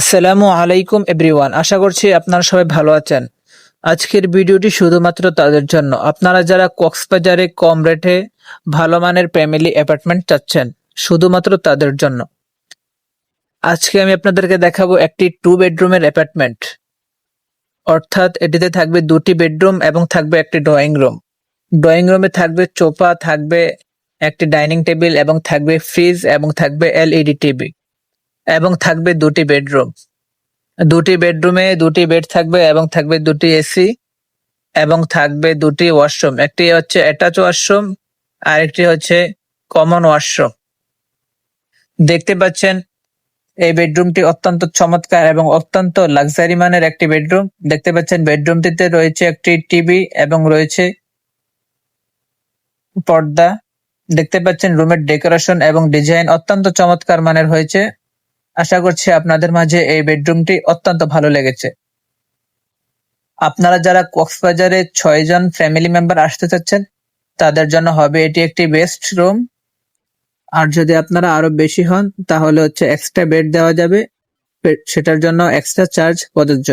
আসসালামু আলাইকুম এভরিওয়ান, আশা করছি আপনারা সবাই ভালো আছেন। আজকের ভিডিওটি শুধুমাত্র তাদের জন্য। আপনারা যারা কক্সবাজারে কম রেটে ভালো মানের ফ্যামিলি অ্যাপার্টমেন্ট চাচ্ছেন, শুধুমাত্র তাদের জন্য। আজকে আমি আপনাদেরকে দেখাবো একটি টু বেডরুমের অ্যাপার্টমেন্ট। অর্থাৎ এটিতে থাকবে দুটি বেডরুম এবং থাকবে একটি ড্রয়িং রুম ড্রয়িং রুমে থাকবে চোপা থাকবে একটি ডাইনিং টেবিল এবং থাকবে ফ্রিজ এবং থাকবে এলইডি টিভি এবং থাকবে দুটি বেডরুম। দুটি বেডরুমে দুটি বেড থাকবে এবং থাকবে দুটি এসি এবং থাকবে দুটি ওয়াশরুম। একটি হচ্ছে অ্যাটাচ ওয়াশরুম আর একটি হচ্ছে কমন ওয়াশরুম। দেখতে পাচ্ছেন, এই বেডরুমটি অত্যন্ত চমৎকার এবং অত্যন্ত লাক্সারি মানের একটি বেডরুম। দেখতে পাচ্ছেন, বেডরুমটিতে রয়েছে একটি টিভি এবং রয়েছে পর্দা। দেখতে পাচ্ছেন, রুমের ডেকোরেশন এবং ডিজাইন অত্যন্ত চমৎকার মানের হয়েছে। আশা করছি আপনাদের মাঝে এই বেডরুমটি অত্যন্ত ভালো লেগেছে। আপনারা যারা কক্সবাজারে ছয়জন ফ্যামিলি মেম্বার আসতে চাচ্ছেন, তাদের জন্য হবে এটি একটি বেস্ট রুম। আর যদি আপনারা আরও বেশি হন, তাহলে হচ্ছে এক্সট্রা বেড দেওয়া যাবে। সেটার জন্য এক্সট্রা চার্জ প্রযোজ্য।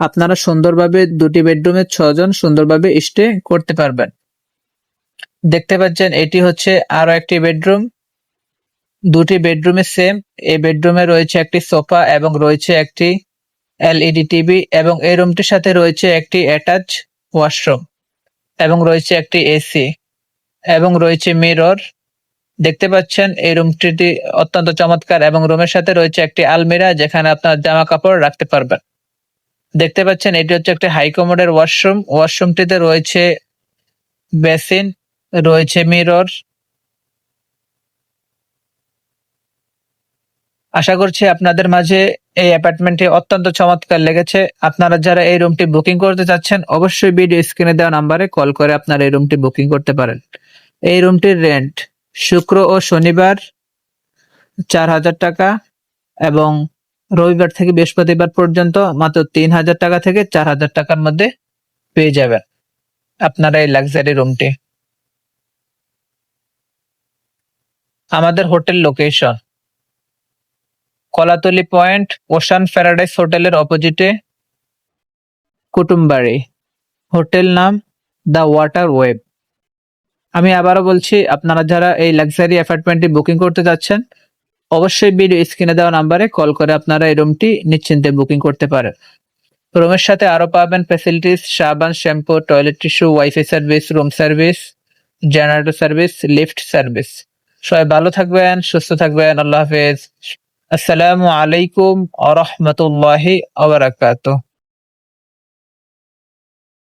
আপনারা সুন্দরভাবে দুটি বেডরুমে ছজন সুন্দরভাবে স্টে করতে পারবেন। দেখতে পাচ্ছেন, এটি হচ্ছে আরও একটি বেডরুম। দুটি বেডরুমে সেম এই বেডরুমে রয়েছে একটি সোফা এবং রয়েছে একটি এলইডি টিভি এবং এই রুমটির সাথে রয়েছে একটি অ্যাটাচ ওয়াশরুম এবং রয়েছে একটি এসি এবং রয়েছে মিরর। দেখতে পাচ্ছেন, এই রুমটি অত্যন্ত চমৎকার এবং রুমের সাথে রয়েছে একটি আলমিরা যেখানে আপনার জামা কাপড় রাখতে পারবেন। দেখতে পাচ্ছেন, এটি হচ্ছে একটি হাই কমোডের ওয়াশরুম। ওয়াশরুমটিতে রয়েছে বেসিন রয়েছে মিরর আশা করছি আপনাদের মাঝে এই অ্যাপার্টমেন্টটি অত্যন্ত চমৎকার লেগেছে। আপনারা যারা এই রুমটি বুকিং করতে চাচ্ছেন, অবশ্যই ভিডিও স্ক্রিনে দেওয়া নাম্বারে কল করে আপনারা এই রুমটি বুকিং করতে পারেন। এই রুমটির রেন্ট শুক্র ও শনিবার চার হাজার টাকা এবং রবিবার থেকে বৃহস্পতিবার পর্যন্ত মাত্র তিন হাজার টাকা থেকে চার হাজার টাকার মধ্যে পেয়ে যাবেন আপনারা এই লাক্সারি রুমটি আমাদের hotel location Kolatoli point, ocean paradise হোটেলের অপোজিটে কুটুমবাড়ি। হোটেল নাম দ্য ওয়াটার ওয়েব। আমি আবারও বলছি, আপনারা যারা এই লাক্সারি অ্যাপার্টমেন্টটি বুকিং করতে যাচ্ছেন, অবশ্যই ভিডিও স্ক্রিনে দেওয়া নাম্বারে কল করে আপনারা এই রুমটি নিশ্চিন্তে বুকিং করতে পারেন। রুমের সাথে আরও পাবেন ফ্যাসিলিটিস সাবান shampoo toilet tissue wifi service room service generator service lift service সবাই ভালো থাকবেন সুস্থ থাকবেন আল্লাহ হাফেজ। আসসালামু আলাইকুম আ রহমতুল্লাহি আবরাকাতুহ